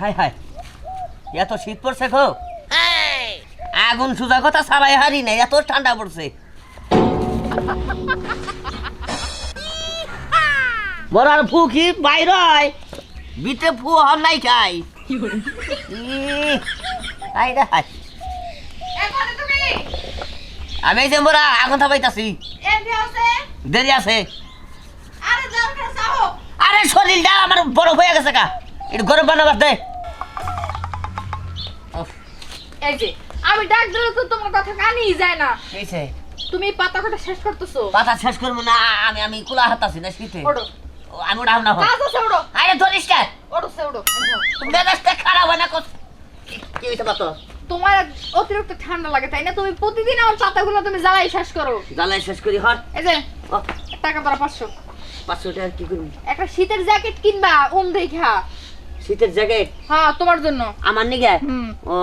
High high. এত শীত পড়ছে গো। আগুন সুজা কথা সারাই হারি নাই এত ঠান্ডা পড়ছে। বড়ার ফু কি বাইর হয়? বিতে ফু হন নাই খাই। হাই রে হাই। আমি এই যে মোরা আগুন থাপাইতাছি দেরি আছে। আরে শরীরটা আমার বড় হয়ে গেছে কা একটু গরম বানাবার দে। এই যে আমি ডাক দিলে তো তোমার কথা কানেই যায় না। এইছে তুমি পাতা কটা শেষ করতেছো। পাতা শেষ করব না আমি আমি কুলা হাত আছি না শীতে ওড়ো। আমি ওটা না কাজ আছে ওড়ো। আরে ধরিস কে? ওড়ো সে ওড়ো। মেজাজটা খারাপ না কত কি হয়েছে বাতো তোমার অতিরিক্ত ঠান্ডা লাগে তাই না? তুমি প্রতিদিন আমার পাতাগুলো তুমি জ্বালাই শেষ করো। জ্বালাই শেষ করি হর এই যে টাকা তোরা পাঁচশো। পাঁচশো টাকা কি করবি? একটা শীতের জ্যাকেট কিনবা উম দেখা। শীতের জ্যাকেট হ্যাঁ তোমার জন্য। আমার নিগে? ও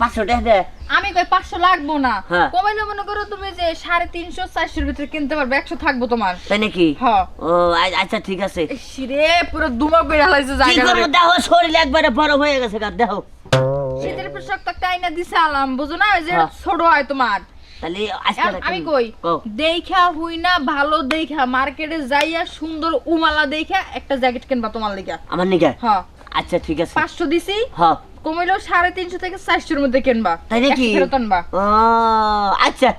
পাঁচশো টাকা দে। আমি কই পাঁচশো লাগবো না। হ্যাঁ। কমাইলে মনে করো তুমি যে সাড়ে তিনশো চারশোর ভিতরে কিনতে পারবে একশো থাকব তোমার। তাই নাকি? হ্যাঁ। ও আচ্ছা ঠিক আছে। রে পুরো বেড়ে জায়গা দেখো শরীর একবারে বড় হয়ে গেছে গা দেখো। শীতের পোশাক তো আইনা দিছে আলাম বুঝো না? ওই যে হ্যাঁ। ছোট হয় তোমার। তাহলে আমি কই। দেখা হুই না ভালো দেখা মার্কেটে যাইয়া সুন্দর উমালা দেখা একটা জ্যাকেট কিনবা তোমার লিগা। আমার নিগে? হ্যাঁ। আচ্ছা ঠিক আছে। পাঁচশো দিছি। হ্যাঁ। সাড়ে তিনশো থেকে চারশোর মধ্যে কিনবা। তাই নাকি? একশো ফেরত আনবা ও আচ্ছা।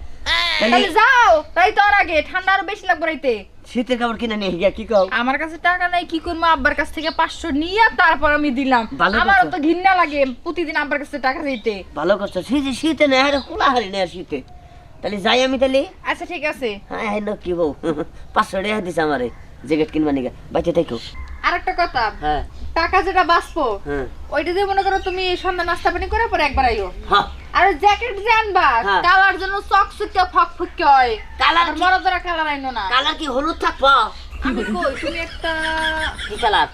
তাহলে যাও তাই তো আর আগে। ঠান্ডা আরও বেশি লাগবে রাইতে। শীতের কাপড় কিনে নিয়ে গিয়া কি কও? আমার কাছে টাকা নাই কি করব? আব্বার কাছ থেকে পাঁচশো নিয়ে তারপর আমি দিলাম। আমারও তো ঘৃণা লাগে প্রতিদিন আব্বার কাছে টাকা দিতে। ভালো করছ। শীতে শীতে নেই আরে খোলা হারি নেই শীতে। তাহলে যাই আমি তাহলে। আচ্ছা ঠিক আছে। হ্যাঁ হ্যাঁ ন কি বউ পাঁচশো টাকা দিছে আমারে। জ্যাকেট কিনবা নিগা। বাইতে থাকো আর একটা কথা হ্যাঁ। টাকা যেটা বাঁচবো হ্যাঁ। ওইটা দিয়ে মনে করো তুমি সন্ধ্যা নাস্তা পানি করে পরে একবার আইও। হ্যাঁ আর জ্যাকেট যে আনবা হ্যাঁ। কালার জন্য চক সুকে ফক ফুকে হয়। কালার বড় ধরা কালার আইনো না। কালার কি? হলুদ থাকব? আমি কই তুমি একটা কি কালার?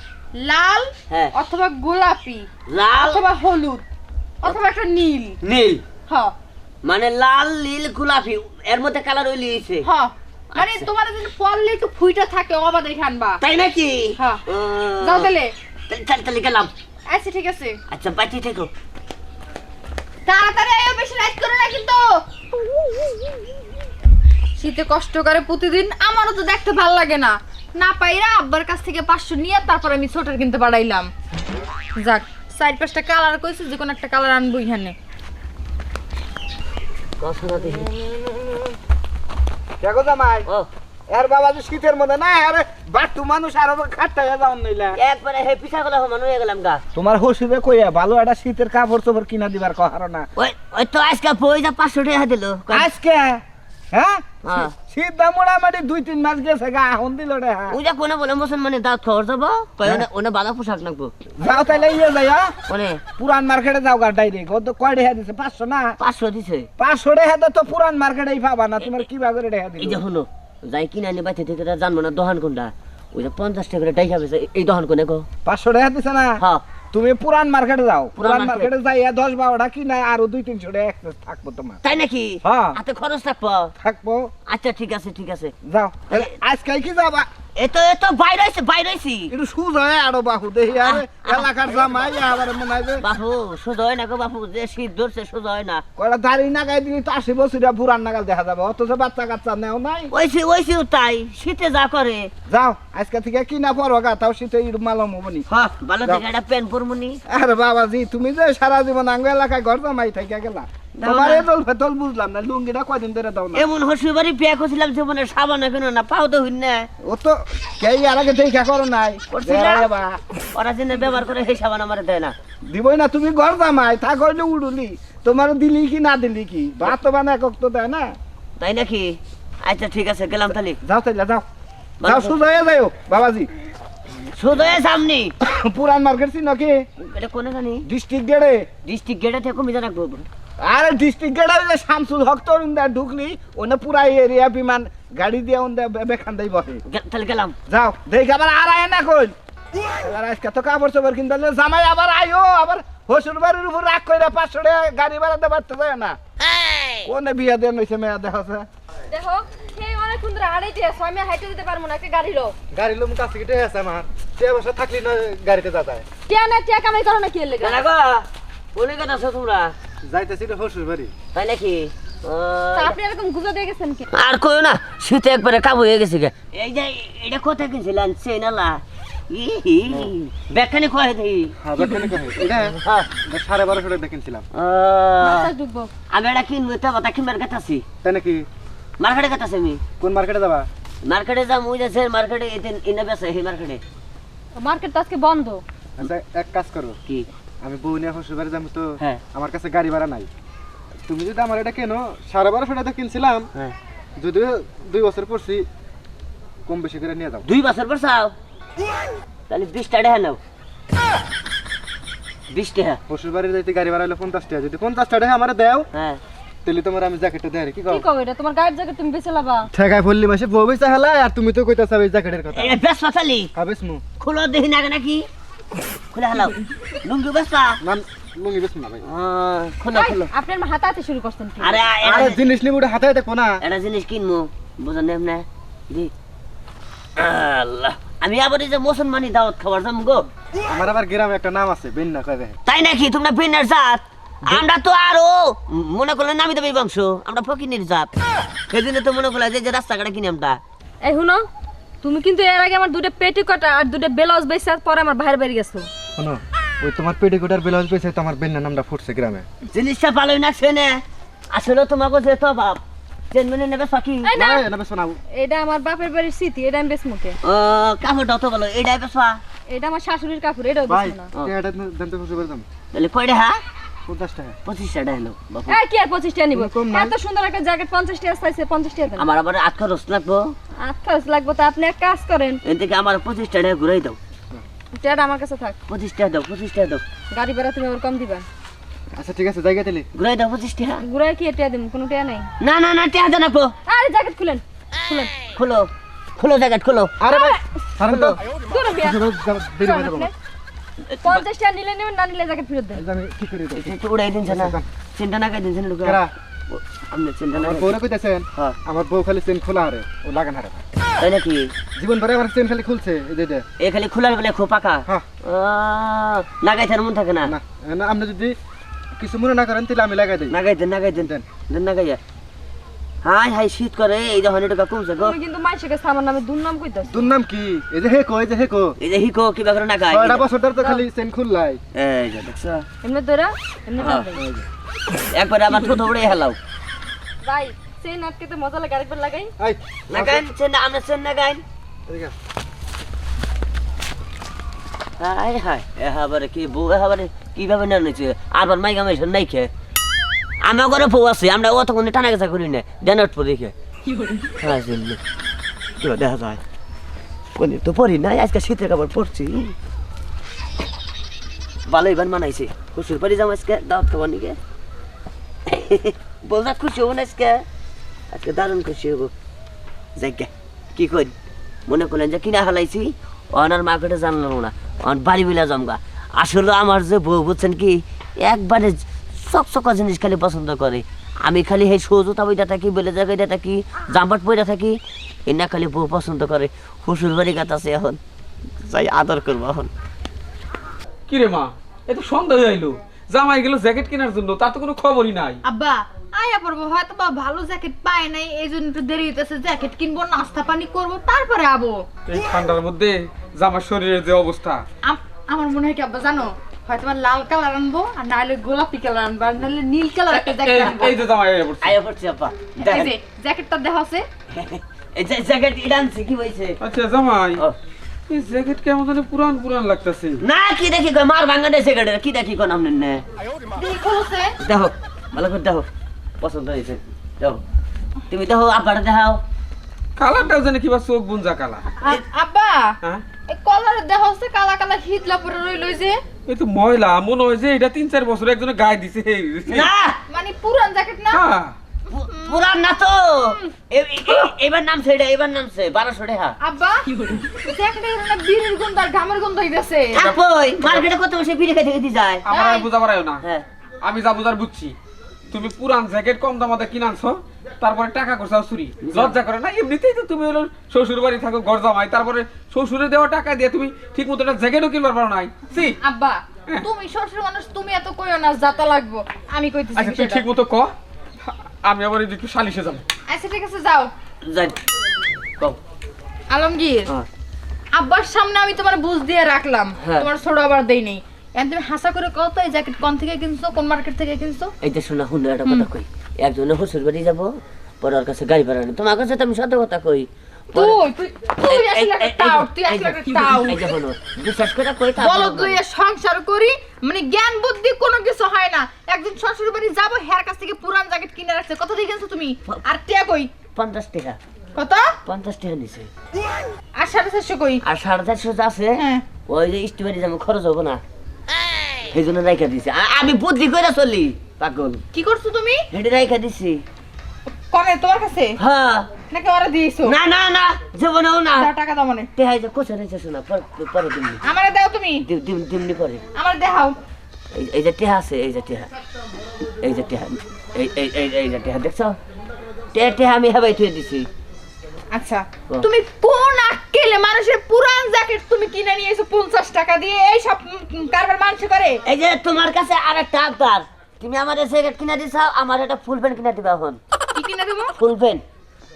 লাল হ্যাঁ। অথবা গোলাপি লাল? অথবা হলুদ অথবা একটা নীল। নীল? হ মানে লাল নীল গোলাপি এর মধ্যে কালার ওই লিয়েছে মানে আচ্ছা। তোমার যদি পড়লে একটু ফুইটা থাকে দেখে আনবা তাই নাকি? হ্যাঁ। ও, যাও তাহলে। তাহলে- গেলাম। আচ্ছা ঠিক আছে। আচ্ছা বাইতে থাকো। তাড়াতাড়ি আয়ো বেশি রাইট করে না কিন্তু। শীতে কষ্ট করে প্রতিদিন আমারও তো দেখতে ভালো লাগে না। না পাইরা আব্বার কাছ থেকে পাঁচশো নিয়ে তারপর আমি ছোটার কিনতে পাঠাইলাম। যাক চার পাঁচটা কালার কইছে যে কোনো একটা কালার আনব এখানে। দেখি জামাই এর বাবা যে শীতের মধ্যে না আরে বাট্টু মানুষ আর খাটটা যাওয়ার নইলা। একবারে হে পিছা গলা সমান হয়ে গেলাম গা। তোমার হসুবে কইয়া ভালো একটা শীতের কাপড় চোপড় কিনা দিবার কহার না। ওই ওই তো আজকে পয়সা পাঁচশো টাকা দিল। আজকে? হ্যাঁ? শীত দা মোটামুটি দুই তিন মাস গেছে গা এখন দিল রে। ওই যে কোনে বলে মুসলমানের দাঁত খবর যাব? কই ওনে ওনে বালা পোশাক নাকবো। যাও তাহলে ইয়ে যাই? ওনে। পুরান মার্কেটে যাও গা ডাইরেক্ট ও তো কয় রেহা দিছে পাঁচশো না? পাঁচশো দিছে। পাঁচশো রেহা তো পুরান মার্কেটেই পাবা না। তোমার কি ভাবে রেহা এই যে দিল শুনো যাই কিনে আনি বাইতে থেকে তা জানব না দোকান কোনটা? ওই পঞ্চাশ টাকা ডাইকা এই দোকান কোনে গো পাঁচশো রেহা দিছে না? হ্যাঁ তুমি পুরান মার্কেটে যাও। পুরান মার্কেট। যাই দশ বারোটা কিনা আরও দুই তিনশো টাকা থাকব তোমার। তাই নাকি? হ্যাঁ। খরচ থাকব? থাকব। আচ্ছা ঠিক আছে ঠিক আছে। যাও। আজকাল কি যাবা? এতো এতো বাইরে হয়েছে বাইরে হয়েছি একটু সুজ আরও বাহু দেখি আর এলাকার জামাই আবার মনে হয় যে বাপু হয় না গো বাপু যে শীত ধরছে সোজা হয় না। কয়টা দাড়ি নাগাই দিলি তো আশি বছরিয়া পুরান নাগাল দেখা যাবে অথচ বাচ্চা কাচ্চা নেও নাই। ওইসি ওইসি তাই শীতে যা করে। যাও আজকে থেকে কিনা পড়ো গা তাও শীতে ইরু মালম হবনি হ্যাঁ ভালো থেকে একটা প্যান পরমুনি। আরে বাবাজি তুমি যে সারা জীবন আঙ্গ এলাকায় ঘর জামাই থাইকা গেলা। তোমার ফেতল বুঝলাম না লুঙ্গিটা কয়দিন ধরে দাও না। এমন বাড়ি বিয়ে করছিলাম জীবনে সাবান কেন না পাও তো হইন না। ও তো কে আর আগে দেখা করো নাই। ওরা ব্যবহার করে সেই সাবান আমার দেয় না। দিবই না তুমি ঘর জামাই তা কইলে উড়ুলি। তোমার দিলি কি না দিলি কি? ভাত তো বানা একক তো দেয় না। তাই নাকি? আচ্ছা ঠিক আছে গেলাম তাহলে। যাও তাইলে যাও। যাও। সুজা যাও বাবাজি। সামনি। পুরান মার্কেট চিনো কি? এটা কোনে জানি? ডিস্ট্রিক্ট গেড়ে ডিস্ট্রিক্ট গেড়ে থেকে কমে জানা আরে ডিস্ট্রিক্ট ওই যে শামসুল হক তরুণ দা ঢুকলি ওনে পুরা এরিয়া বিমান গাড়ি দিয়ে ওন বেখান দেই বসে। তাহলে গেলাম। যাও দেখি আবার আর আয় না কই। আজকে তো কাপড় চোপড় কিনতে জামাই আবার আইও আবার হসুর বাড়ির উপর রাগ কইরা পাঁচশো টাকা গাড়ি ভাড়াতে পারতে যায় না। কোনে বিয়া দেন হইছে মেয়া দেখা দেখো সেই আমি হাইটে দিতে পারব না একটা গাড়ি লো গাড়ি লোম কাছে গিয়ে আছে আমার। টিয়া বসা থাকলি না গাড়িতে যা যায় টিয়া না টিয়া কামাই করো না কি লেগে? গো? কথা তোমরা। যাইতেছি রে হসুর বাড়ি। তাই নাকি? আপনি এরকম গুজো দিয়ে গেছেন কি? আর কইও না শীতে একবারে কাবু হয়ে গেছে গে। এই যে এটা কোথায় কিনছিলেন? চেনালা ব্যাখ্যানি কয়ে দিই হ্যাঁ বেখানে কহে এটা হ্যাঁ। সাড়ে বারোশো টাকা কিনছিলাম। ও, বাতাস ঢুকবো। আমি এটা কিনবো তো বাতা কিনবার কাটাছি তাই নাকি? মার্কেটে আমি? কোন মার্কেটে যাবা? মার্কেটে যাচ্ছে মার্কেটে ইনে মার্কেটে। মার্কেট তো আজকে বন্ধ। আচ্ছা এক কাজ করো। কি? আমি বউ নিয়ে হসুর বাড়ি যাব তো হ্যাঁ। আমার কাছে গাড়ি ভাড়া নাই। তুমি যদি আমার এটা কেন সাড়ে বারোশো টাকা কিনছিলাম হ্যাঁ। যদিও দুই বছর পড়ছি কম বেশি করে নিয়ে যাও। দুই বছর পর চাও? তাহলে বিশ টাকা নাও বিশ টাকা। হসুর বাড়ি যাইতে গাড়ি ভাড়া হলো পঞ্চাশ টাকা। যদি পঞ্চাশ টাকা আমার দেও হ্যাঁ। তাহলে তোমার আমি জ্যাকেটটা দেয় কি কি কও? কবে এটা? তোমার গায়ের জায়গা তুমি বেঁচে লাবা। ঠেকায় পড়লি মাসে বউ বেচা হেলা আর তুমি তো কইতাছ এই জ্যাকেটের কথা। মু। খুলো দেখি না নাকি খুলে হালাও। লুঙ্গি বেসা না লুঙ্গি না ভাই। খুলো খুলো। আপনি আমার হাতাহাতি শুরু করছেন কি? আরে আরে এটা জিনিস নিবো হাতে দেখো না। একটা জিনিস না। দি। আল্লাহ। আমি আবার এই যে মুসলমানি দাওয়াত খাবার যাম গো। আমার আবার গ্রামে একটা নাম আছে বেন্না কয় দেখে তাই নাকি? তোমরা ভিন্নের জাত? আমরা তো আরও। মনে করলে নামি দেবে বংশ। আমরা ফকিনের জাত। সেই জন্য তো মনে করলে যে যে রাস্তাঘাটে কিনে আমরা এই শুনো তুমি কিন্তু এর আগে আমার দুটো পেটিকোট আর দুটো ব্লাউজ বেচে পরে আমার বাইরে বেরিয়ে গেছো। শোনো ওই তোমার পেটিকোটার ব্লাউজ পেয়েছে তোমার বেন্না নামটা ফুটছে গ্রামে। জিনিসটা ভালোই না শুনে আসলে তোমাকে যে তো বাপ চেন মেনে নেবে ফাঁকি এই না। না না বেশ শোনাও এটা আমার বাপের বাড়ির স্মৃতি এটা আমি বেচমুখে ও কাপড়টা তো ভালো এইটাই বেসবা এটা আমার শাশুড়ির কাপড় এটাও বেচবো না। এটা জানতে খুশি করে দাম তাহলে কয়টা হ্যাঁ? পঞ্চাশ টাকা। পঁচিশ টাকা হলো কি আর পঁচিশ টাকা নিবো? এত সুন্দর একটা জ্যাকেট পঞ্চাশ টাকা চাইছে পঞ্চাশ টাকা দেন। আমার আবার আট খরচ লাগবো। খরচ লাগবে তো আপনি এক কাজ করেন। এর থেকে আমার পঁচিশ টাকা ঘুরাই দাও। টাকা আমার কাছে থাক। পঁচিশ টাকা দাও পঁচিশ টাকা দাও। গাড়ি ভাড়া তুমি আবার কম দিবা। আচ্ছা ঠিক আছে জায়গা দিলি। ঘুরাই দাও পঁচিশ টাকা ঘুরায় কি টাকা দিব কোনো টাকা নাই? না না না টাকা দেন আপু। আরে জ্যাকেট খুলেন। খুলেন। খোলো খোলো জ্যাকেট খোলো। আরে ভাই তো। পঞ্চাশ টাকা নিলে নেবেন না নিলে জ্যাকেট ফেরত দেন। আমি ঠিক করে দেবো উড়াই দিনছে না চিন্তা না করে দিনছে না কেরা? আপনি চিন্তা না বউরা কইতেছেন? হ্যাঁ। আমার বউ খালি চেন খোলা আরে ও লাগান হারে তাই নাকি? জীবন ভরে আমার চেন খালি খুলছে এই যে। এ খালি খোলার বলে খুব পাকা। হ্যাঁ। থার মন থাকে না। না আপনি যদি কিছু মনে না করেন তাহলে আমি লাগাই দিই। লাগাই দেন লাগাই দেন নাগাইয়া। হাই হাই শীত করে এই যখন এটা কমছে গো কিন্তু মাইসের কাছে আমার নামে দুর্নাম কইতাছ। কি? এই যে হেকো এই যে হেকো। এই যে হিকো কিবা করে নাগাই? ছয়টা বছর ধরে তো খালি চেন খুললাই। এই যে দেখছ? এমনি তোরা এমনি। একবারে আবার ছোট হেলাও। ভাই সেই নাটকেতে মজা লাগে আরেকবার লাগাই। নাগাইন চেন আমরা চেন নাগাইন এদিকে। হাই হাই এহাবারে কি বউ এহাবারে কীভাবে না নিচ্ছে আবার মাইকা মাইছে নাই খে আমার ঘরে বউ আছে, আমরা অতক্ষণ টানা গেছা করি না। ডেনাট পরে দেখে। হ্যাঁ দেখা যায়। কোন তো পড়ি না আজকে শীতের কাপড় পরছি। ভালোই বান মানাইছে। খুশির বাড়ি যাম আজকে, দাওয়াত খাবার নিকে বলটা খুশি হব না আজকে? আজকে দারুণ খুশি হব। যাইকে কি করি? মনে করলেন যে কিনা হালাইছি অনার মার্কেটে জানলাম না। অন বাড়ি বিলা জমগা আসলে আমার যে বউ, বুঝছেন কি? একবারে চকচকা জিনিস খালি পছন্দ করে। আমি খালি সেই সৌজতা বইটা থাকি বেলে জায়গায় থাকি জাম্পাট বইটা থাকি এনা খালি বউ পছন্দ করে। শ্বশুর বাড়ি এখন। যাই আদর করব এখন। কিরে মা এ তো সন্ধ্যা হয়ে আইলো। জামাই গেল জ্যাকেট কেনার জন্য তার তো কোনো খবরই নাই। আব্বা আয়া পড়ব হয়তো বা ভালো জ্যাকেট পায় নাই এই জন্য একটু দেরি হইতেছে জ্যাকেট কিনবো নাস্তা পানি করব তারপরে আবো। এই ঠান্ডার মধ্যে জামার শরীরের যে অবস্থা। আম- আমার মনে হয় কি আব্বা জানো? হয়তো বা লাল কালার আনব আর নাহলে গোলাপি কালার আনব আর নাহলে নীল কালার একটা জ্যাকেট এই- আনব। এই যে জামাই আইয়া পড়ছে। আয়া পড়ছি আপা এই যে জ্যাকেটটা দেখা আছে এই যে জ্যাকেট ইডানছি কি হয়েছে? আচ্ছা জামাই এই জ্যাকেট কেমন জানি পুরান পুরান লাগতেছে। না কি দেখি কই মার ভাঙা দেয় জ্যাকেটের কি দেখি কোন আমনে নে। দেখি খোলছে দেখো ভালো করে দেখো পছন্দ হয়েছে। দেখো তুমি দেখো আব্বাটা দেখাও। কালারটাও জানি কিবা চোখ বুঞ্জা কালা আব্বা হ্যাঁ? এই কলার দেখা হচ্ছে কালা কালা হিতলা পরে রইল যে। এই তো ময়লা মনে হয় যে এটা তিন চার বছর একজনে গায়ে দিছে। না! মানে পুরান জ্যাকেট না? হ্যাঁ। পুরান না তো! এ- নাম ছেড়ে এবার নামছে এটা এবার নামছে বারোশো টাকা। আব্বা এর না বীরের গন্ধ আর ঘামের গন্ধ হইতাছে। মার্কেটে কত বসে বিড়ি খেতে খেতে যায়? আমার আর বুঝা পারায় না। হ্যাঁ। আমি যা বুঝার বুঝছি। তুমি পুরান জ্যাকেট কম দামাতে কিনে আনছো তারপরে টাকা করছাও চুরি। লজ্জা করে না? এমনিতেই তো তুমি হলো শ্বশুর বাড়ি থাকো ঘর জামাই তারপরে শ্বশুরে দেওয়া টাকা দিয়ে তুমি ঠিক মতো একটা জ্যাকেটও কিনবার পারো নাই। সি আব্বা তুমি শ্বশুর মানুষ তুমি এত কইও না যাতা লাগবো আমি কইতেছি আচ্ছা তুই ঠিক মতো ক আমি আবার এই যে একটু সালিশে যাব। আচ্ছা ঠিক আছে যাও। যাই কও। আলমগীর হ্যাঁ। আব্বার সামনে আমি তোমার বুঝ দিয়ে রাখলাম। হ্যাঁ। তোমার ছোট আবার দেই নেই। তুমি হাসা করে কত এই জ্যাকেট কোন থেকে কিনছো কোন মার্কেট থেকে কিনছো? এই যে শোনা শুনে একটা কথা কই। একজনে শ্বশুর বাড়ি যাব পরে ওর কাছে গাড়ি ভাড়া তোমার কাছে তো আমি সত্য কথা কই। তুই তুই তুই আসলে একটা তুই আসলে একটা এই যে বিশ্বাস করে কই তা বলো তুই সংসার করি মানে জ্ঞান বুদ্ধি কোনো কিছু হয় না। একজন শ্বশুর বাড়ি যাব হেয়ার কাছ থেকে পুরান জ্যাকেট কিনে রাখছে। কত দিয়ে কিনছো তুমি? আর টিয়া কই? পঞ্চাশ টাকা। কত? পঞ্চাশ টাকা নিছে। আর সাড়ে চারশো কই? আর সাড়ে চারশো যা আছে হ্যাঁ। ওই যে যেমন খরচ হব না। সেই জন্য রাইখা দিছে। আ- আমি বুদ্ধি করে চলি পাগল। কি করছ তুমি? হেঁটে রাইখা দিছি। কনে তোমার কাছে? হ্যাঁ। নাকি ওরা দিয়েছ? না না না জীবনেও না। দাও টাকা দাও মানে। টেহাই যে কোচা রয়েছে শোনা পর- পরে দিমনি আমারে দাও তুমি। দিম- দিম- দিমনি পরে। আমার দেখাও। এই- এই যে টেহা আছে এই যে টেহা। এই যে টেহা এই এই এই এই যে টেহা দেখছ? টেহা টেহা আমি হেবাই থুয়ে দিছি। আচ্ছা। তুমি কোন আক্কেলে মানুষের পুরান জ্যাকেট তুমি কিনে নিয়ে এসো পঞ্চাশ টাকা দিয়ে এই সব কারবার মানুষ করে? এই যে তোমার কাছে আর একটা আবদার তুমি আমাদের জ্যাকেট কিনা দিছাও আমার একটা ফুল প্যান্ট কিনে দিবা এখন। কি কিনে দেবো? Full pant.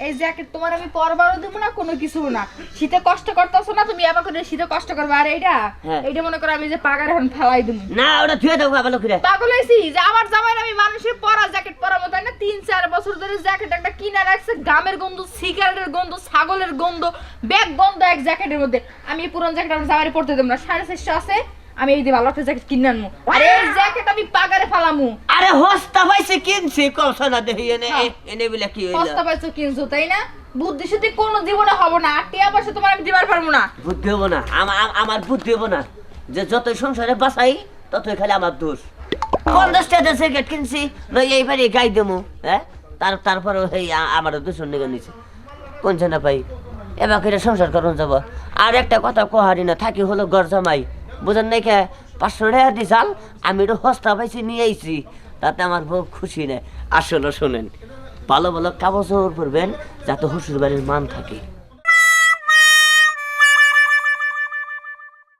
এই জ্যাকেট তোমার আমি পরবারও দেবো না কোনো কিছু না। শীতে কষ্ট করতেছো না তুমি আবার করে শীতে কষ্ট করবে। আর এইটা হ্যাঁ। এইটা মনে করো আমি যে পাগার এখন ফেলাই দেবো না ওটা থুয়ে দেবো ভালো করে পাগল হয়েছি যে আমার জামাই আমি মানুষের পরা জ্যাকেট পরা মতো না? তিন চার বছর ধরে জ্যাকেট একটা কিনে রাখছে গামের গন্ধ সিগারেটের গন্ধ ছাগলের গন্ধ ব্যাগ গন্ধ এক জ্যাকেটের মধ্যে। আমি পুরান জ্যাকেট আমার জামাই পড়তে দেবো না। সাড়ে চারশো আছে। আমি এই ভালো একটা জ্যাকেট কিনে আনব আর এই জ্যাকেট আমি পাগারে ফেলামু। আরে হস্তা পাইছে কিনছি কলসা না দেখি এনে হ্যাঁ। এনে বলে কি হইল? সস্তা পাইছো কিনছো তাই না? বুদ্ধি শুদ্ধি কোনো জীবনে হব না টিয়া পয়সা তোমার আমি দিবার পারব না। বুদ্ধি হব না আমা- আম- আমার বুদ্ধি হব না। যে যতই সংসারে বাঁচাই ততই খালি আমার দোষ। পঞ্চাশ টাকা জ্যাকেট কিনছি এইবারে গাই দেবো হ্যাঁ? তার তারপরে এই আমার দূষণ নিগে নিছে। কোনছে না পাই এবার করে সংসার করুন যাব। আর একটা কথা কহারি না থাকি হলো গর জামাই। বুঝেন নাই কে? পাঁচশো টাকা দিছাল আমি তো হস্তা পাইছি, নিয়ে আইছি। তাতে আমার বউ খুশি নেই আসলে শোনেন, ভালো ভালো কাগজ পরবেন যাতে শ্বশুর বাড়ির মান থাকে।